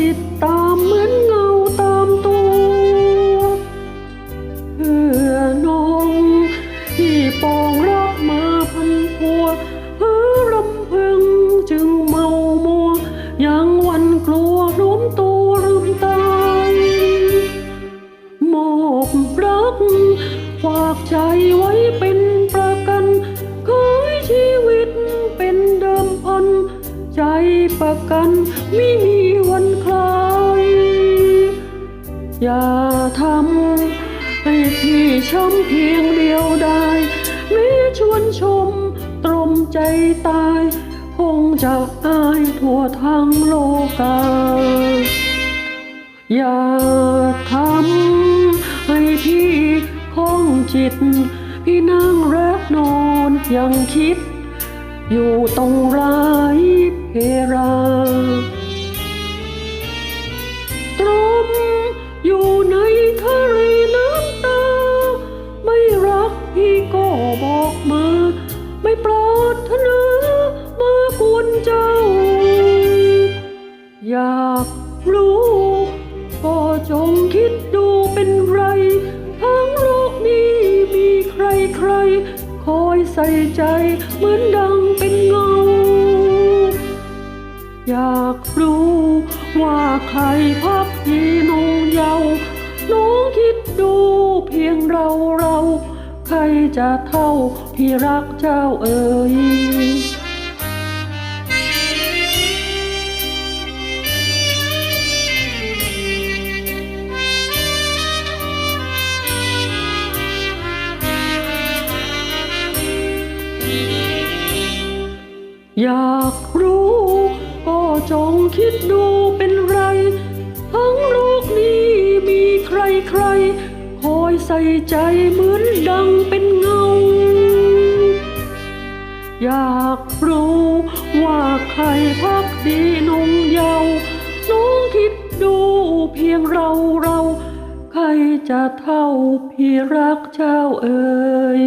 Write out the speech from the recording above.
ติดตามเหมือนเงาตามตัวเพื่อน้องที่ปองรักมาพันพัวเพื่อรำพึงจึงเมามัวยังวันกลัวล้มตัวลืมตายมอบรักฝากใจไว้เป็นประกันขอให้ชีวิตเป็นเดิมพันใจประกันไม่มี อย่าทำให้พี่ช้ำเพียงเดียวได้ม้ชวนชมตรมใจตาย คงจะอายทั่วทั้งโลกา อย่าทำให้พี่ข้องจิต พี่นั่งรักนอนยังคิด อยู่ตรงไรเพรา คิดดูเป็นไร ทั้งโลกนี้มีใครใคร คอยใส่ใจเหมือนดังเป็นเงา อยากรู้ว่าใครพักยีนงเยาน้องคิดดูเพียงเราเรา ใครจะเท่าที่รักเจ้าเอ่ย อยากรู้ ก็จงคิดดูเป็นไร ทั้งโลกนี้มีใครใครคอยใส่ใจเหมือนดังเป็นเงา อยากรู้ว่าใครพักดีนงเยาวน้องคิดดูเพียงเราเราใครจะเท่าพี่รักเจ้าเอ่ย